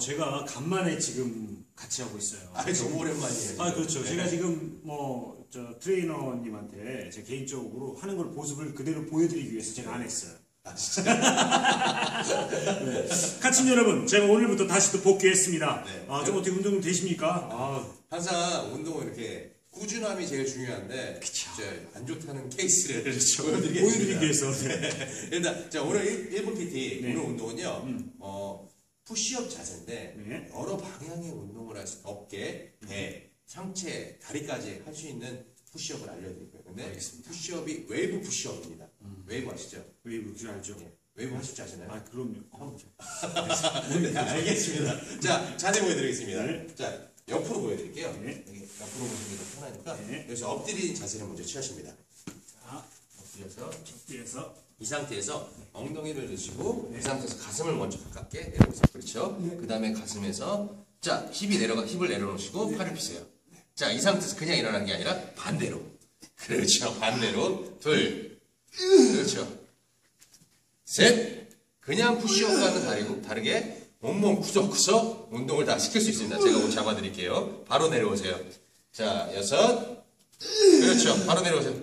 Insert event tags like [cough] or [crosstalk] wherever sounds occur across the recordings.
제가 간만에 지금 같이 하고 있어요. 아, 너무 오랜만이에요. 아, 그렇죠. 제가 지금 뭐 저 트레이너님한테 제 개인적으로 하는 걸 모습을 그대로 보여드리기 위해서 제가 안 했어요. 아, 진짜. [laughs] 네. 카친 여러분, 제가 오늘부터 다시 또 복귀했습니다. 네. 아, 좀 어떻게 운동 되십니까? 아, 항상 운동은 이렇게 꾸준함이 제일 중요한데 이제 안 좋다는 케이스를 그렇죠. 보여드리겠습니다. 보여드리기 위해서. 네. [laughs] 일단 자 오늘 1, 분 PT 네. 오늘 운동은요 어, 푸시업 자세인데 네. 여러 방향의 운동을 할 수 어깨, 배, 상체, 다리까지 할 수 있는 푸시업을 알려드릴 거예요. 근데 알겠습니다. 푸시업이 웨이브 푸시업입니다. 웨이브 아시죠? 웨이브 줄 알죠? 예. 웨이브 하실 줄 아시나요? 아, 그럼요. 어, 네, 알겠습니다. 자, 자세 보여드리겠습니다. 네. 자, 옆으로 보여드릴게요. 네. 여기 옆으로 보시면 더 편하니까 네. 여기서 엎드리는 자세를 먼저 취하십니다. 자, 엎드려서 뒤에서 이 상태에서 엉덩이를 넣으시고 이 상태에서 가슴을 먼저 가깝게 내려보세요. 그렇죠? 그 다음에 가슴에서 자 힙이 내려가 힙을 내려놓으시고 팔을 펴세요. 자 이 상태에서 그냥 일어나는 게 아니라 반대로. 그렇죠. 반대로 둘. 그렇죠. 셋. 그냥 푸시업과는 다르고 다르게 몸몸 구석구석 운동을 다 시킬 수 있습니다. 제가 옷 잡아드릴게요. 바로 내려오세요. 자 여섯. 그렇죠. 바로 내려오세요.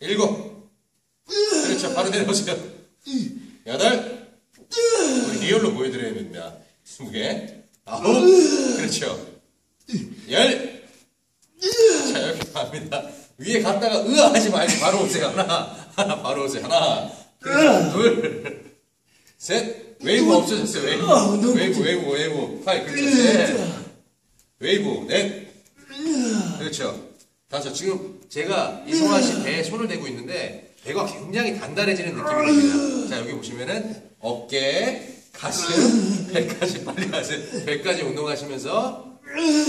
일곱. 그렇죠. 바로 내려오세요. 여덟. 우리 리얼로 보여드려야 됩니다. 스무 개. 아홉. 그렇죠. 열. 자, 이렇게 갑니다. 위에 갔다가 으아 하지 말고 바로 오세요. 하나. 하나 바로 오세요. 하나. 둘. 셋. 웨이브 없어졌어요. 웨이브. 웨이브, 웨이브, 웨이브. 팔. 그렇죠. 셋. 웨이브. 넷. 그렇죠. 다섯. 지금 제가 이성환 씨 배에 손을 대고 있는데 배가 굉장히 단단해지는 느낌이 듭니다. 자, 여기 보시면은 어깨, 가슴, 배까지 빨리 가세요. 배까지 운동하시면서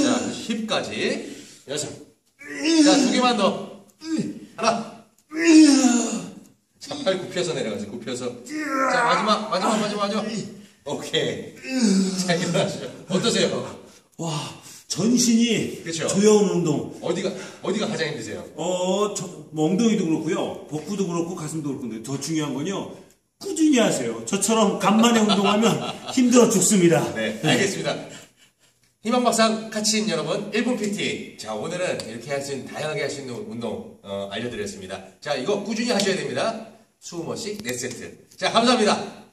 자, 힙까지 여섯. 자, 두 개만 더. 하나. 자, 팔 굽혀서 내려가세요. 굽혀서. 자, 마지막, 마지막, 마지막, 마지막. 오케이. 자, 일어나시죠. 어떠세요? 와, 전신이 그쵸. 조여온 운동. 어디가, 어디가 가장 힘드세요? 어, 저, 뭐 엉덩이도 그렇고요. 복부도 그렇고 가슴도 그렇고. 더 중요한 건요. 꾸준히 하세요. 저처럼 간만에 운동하면 [laughs] 힘들어 죽습니다. 네, 알겠습니다. 희망박상 카친 여러분, 1분 PT. 자, 오늘은 이렇게 할 수 있는, 다양하게 할 수 있는 운동, 어, 알려드렸습니다. 자, 이거 꾸준히 하셔야 됩니다. 20번씩 4세트. 자, 감사합니다.